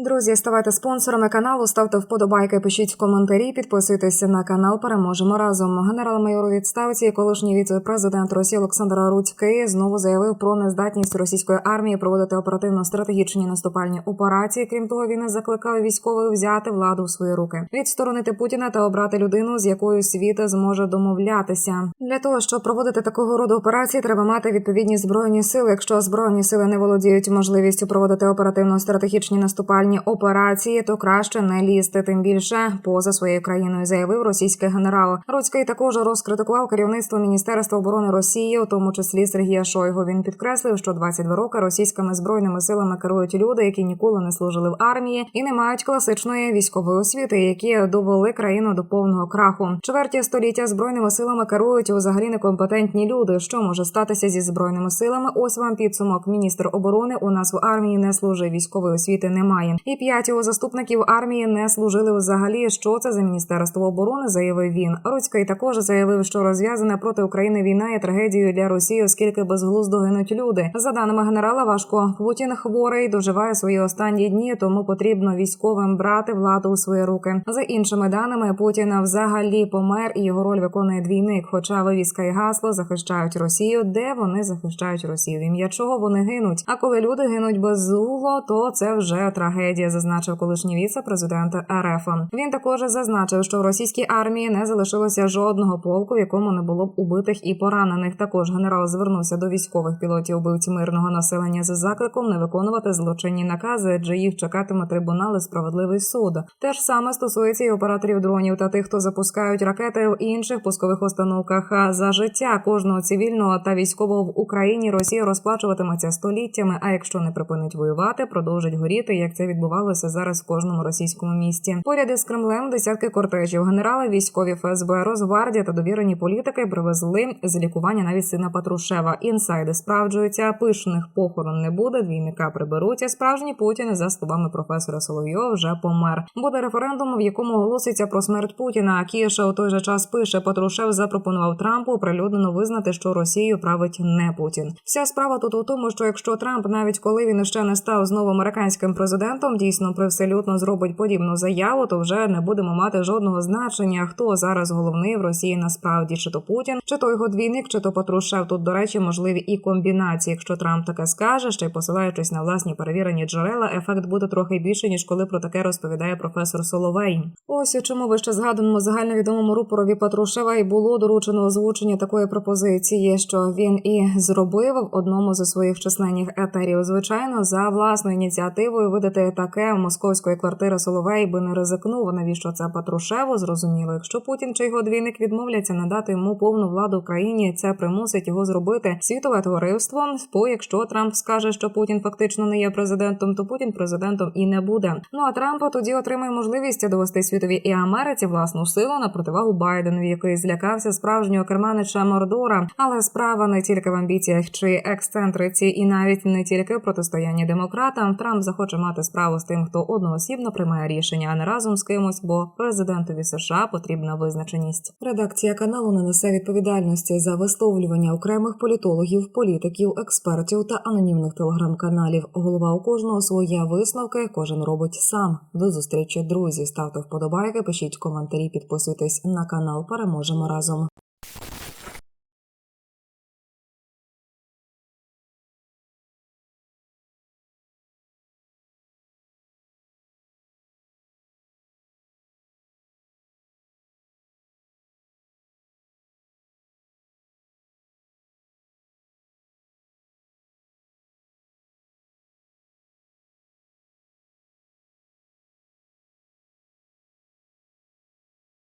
Друзі, ставайте спонсорами каналу, ставте вподобайки, пишіть коментарі, підписуйтеся на канал. Переможемо разом. Генерал-майор відставці, колишній віце-президент Росії Олександр Рудький знову заявив про нездатність російської армії проводити оперативно-стратегічні наступальні операції. Крім того, він закликав військових взяти владу в свої руки, відсторонити Путіна та обрати людину, з якою світ зможе домовлятися. Для того щоб проводити такого роду операції, треба мати відповідні збройні сили. Якщо збройні сили не володіють можливістю проводити оперативно-стратегічні наступальні операції, то краще не лізти, тим більше поза своєю країною, заявив російський генерал. Руцький також розкритикував керівництво Міністерства оборони Росії, у тому числі Сергія Шойгу. Він підкреслив, що 22 роки російськими збройними силами керують люди, які ніколи не служили в армії і не мають класичної військової освіти, які довели країну до повного краху. Чверті століття збройними силами керують взагалі некомпетентні люди. Що може статися зі збройними силами? Ось вам підсумок. Міністр оборони у нас в армії не служить військової освіти. Немає. І п'ять його заступників армії не служили взагалі. Що це за міністерство оборони? Заявив він. Руцький також заявив, що розв'язана проти України війна є трагедією для Росії, оскільки безглуздо гинуть люди. За даними генерала, важко Путін хворий доживає свої останні дні, тому потрібно військовим брати владу у свої руки. За іншими даними, Путін взагалі помер і його роль виконує двійник. Хоча вивіска і гасло захищають Росію, де вони захищають Росію. Ім'я чого вони гинуть? А коли люди гинуть беззугло, то це вже трагедія, зазначив колишній віце-президент РФ. Він також зазначив, що в російській армії не залишилося жодного полку, в якому не було б убитих і поранених. Також генерал звернувся до військових пілотів убивць мирного населення з закликом не виконувати злочинні накази, адже їх чекатиме трибунал і справедливий суд. Те ж саме стосується і операторів дронів та тих, хто запускають ракети в інших пускових установках. За життя кожного цивільного та військового в Україні Росія розплачуватиметься століттями. А якщо не припинить воювати, продовжить горіти, як це відбувалося зараз в кожному російському місті. Поряд із Кремлем десятки кортежів, генерали, військові ФСБ, Росгвардія та довірені політики привезли з лікування навіть сина Патрушева. Інсайди справджуються, пишних похорон не буде. Двійника приберуть. а Справжній Путін, за словами професора Соловйова, вже помер. Буде референдум, в якому оголоситься про смерть Путіна. А Кіша у той же час пише Патрушев запропонував Трампу оприлюднено визнати, що Росію править не Путін. Вся справа тут у тому, що якщо Трамп, навіть коли він ще не став знову американським президентом, дійсно привселютно зробить подібну заяву, то вже не будемо мати жодного значення, хто зараз головний в Росії насправді, чи то Путін, чи то його двійник, чи то Патрушев. Тут, до речі, можливі і комбінації. Якщо Трамп таке скаже, ще й посилаючись на власні перевірені джерела, ефект буде трохи більше ніж коли про таке розповідає професор Соловей. Ось у чому ви ще згаданому загальновідомому рупорові Патрушева і було доручено озвучення такої пропозиції, що він і зробив в одному зі своїх численних етерів. Звичайно, за власною ініціативою видати таке у московської квартири Соловей би не ризикнув. Навіщо це Патрушеву? Зрозуміло, якщо Путін чи його двійник відмовляться надати йому повну владу в країні, це примусить його зробити світове товариство. Бо якщо Трамп скаже, що Путін фактично не є президентом, то Путін президентом і не буде. Ну а Трамп тоді отримає можливість довести світові і Америці власну силу на противагу Байденові, який злякався справжнього керманича Мордора. Але справа не тільки в амбіціях чи ексцентриці, і навіть не тільки протистоянні демократам. Трамп захоче мати справу з тим, хто одноосібно приймає рішення, а не разом з кимось, бо президентові США потрібна визначеність. Редакція каналу не несе відповідальності за висловлювання окремих політологів, політиків, експертів та анонімних телеграм-каналів. Голова у кожного своя висновки, кожен робить сам. До зустрічі, друзі. Ставте вподобайки, пишіть коментарі, підписуйтесь на канал. Переможемо разом.